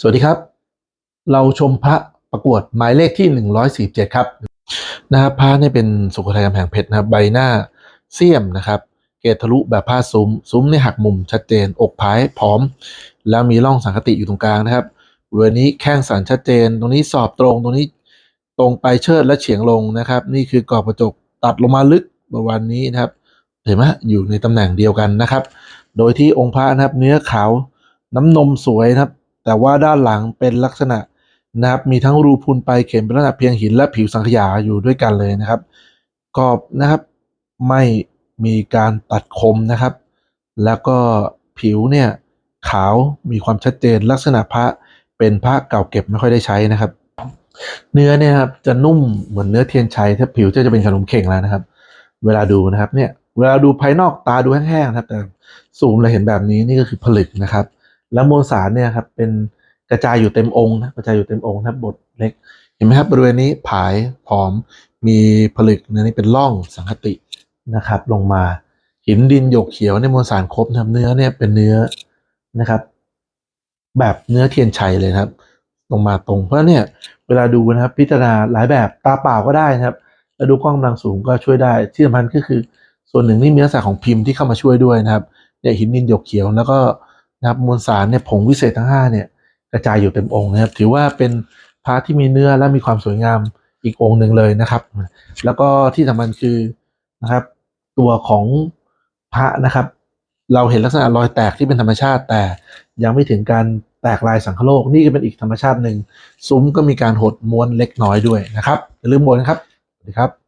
สวัสดีครับ เราชมพระประกวดหมายเลขที่ 147 ครับนะครับพระเนี่ยเป็นสุโขทัยกำแพงเพชรนะครับใบหน้าเสี้ยมนะครับ เกรดทะลุแบบผ้าซุ้ม ซุ้มเนี่ยหักมุมชัดเจน อกพายพร้อม แล้วมีร่องสังคติอยู่ตรงกลางนะครับบริเวณนี้แข้งสันชัดเจน ตรงนี้สอบตรงตรงนี้ตรงไปเชิดและเฉียงลงนะครับ นี่คือกรอบกระจกตัดลงมาลึกประมาณนี้นะครับเห็นไหมอยู่ในตำแหน่งเดียวกันนะครับ โดยที่องค์พระนะครับ เนื้อขาวน้ำนมสวยนะครับ แต่ว่าด้านหลังเป็นลักษณะนะครับมีทั้งรูพุนไปเข็มเป็นลักษณะเพียงหินและผิวสังขยาอยู่ด้วยกันเลยนะครับกรอบนะครับไม่มีการตัดคมนะครับ แล้วก็ผิวเนี่ยขาวมีความชัดเจนลักษณะพระเป็นพระเก่าเก็บไม่ค่อยได้ใช้นะครับ เนื้อเนี่ยครับจะนุ่มเหมือนเนื้อเทียนชัยถ้าผิวจะจะเป็นขนมเข่งแล้วนะครับ เวลาดูนะครับเนี่ยเวลาดูภายนอกตาดูแห้งๆนะครับแต่ซูมเราเห็นแบบนี้นี่ก็คือผลึกนะครับ แล้วมวลสารเนี่ยครับเป็นกระจายอยู่เต็มองค์นะกระจายอยู่เต็มองค์นะบทเล็ก เห็นไหมครับบริเวณนี้ผายผอมมีผลึกเนื้อนี่เป็นร่องสังคตินะครับ ลงมาหินดินหยกเขียวในยมวลสารครบนะครับเนื้อเนี่ยเป็นเนื้อนะครับ แบบเนื้อเทียนชัยเลยครับ ลงมาตรงเพราะเนี่ยเวลาดูนะครับ พิจารณาหลายแบบตาเปล่าก็ได้นะครับแล้วดูกล้องกำลังสูงก็ช่วยได้ที่สำคัญก็คือ ส่วนหนึ่งนี่มีลักษณะของพิมพ์ที่เข้ามาช่วยด้วยนะครับเนี่ยหินดินหยกเขียวแล้วก็ นะครับมวลสารเนี่ยผงวิเศษทั้งห้าเนี่ยกระจายอยู่เต็มองค์นะครับถือว่าเป็นพระที่มีเนื้อและมีความสวยงามอีกองค์หนึ่งเลยนะครับ แล้วก็ที่สำคัญคือนะครับ ตัวของพระนะครับ เราเห็นลักษณะรอยแตกที่เป็นธรรมชาติ แต่ยังไม่ถึงการแตกลายสังคโลกนี่ก็เป็นอีกธรรมชาติหนึ่งซุ้มก็มีการหดม้วนเล็กน้อยด้วยนะครับอย่าลืมบนนะครับสวัสดีครับ